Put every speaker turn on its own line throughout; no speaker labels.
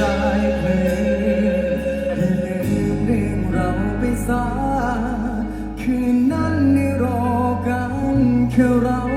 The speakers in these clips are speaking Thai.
ได้เพลงให้ลืมเรื่เราไปซะคืนนั้นนี่รอกันแค่เรา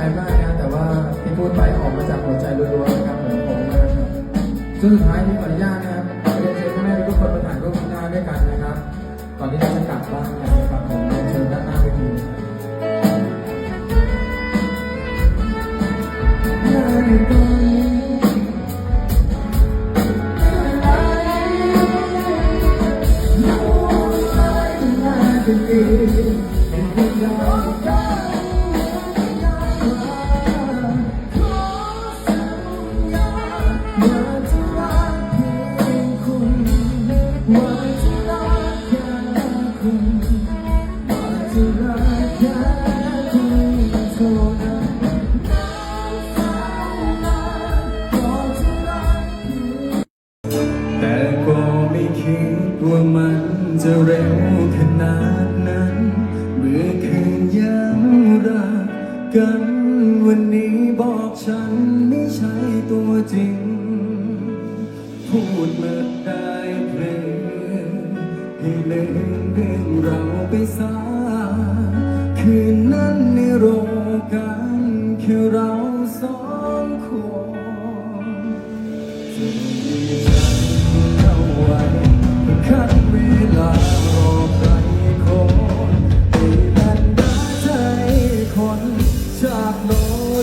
ใจมากนะแต่ว่าที่พูดไปออกมาจากหัวใจล้วนๆนะครับผมผมนะครับซึ่งสุดท้ายที่ขออนุญาตนะครับขอเรียเชิญพ่อแม่ทุกคนมาถ่ายรูปข้าหน้าด้วยกันนะครับ ก่อนที่เราจะกลับบ้านกันนะครับผมเรีนเชิญด้านหน้าไปดียเเร็วขนาดนั้น เมื่อคืนยังรักกัน วันนี้บอกฉันไม่ใช่ตัวจริง พูดเมื่อได้เพลงให้เลืมเรื่องเราไปซะคืนนั้นในโรงกันคือเรา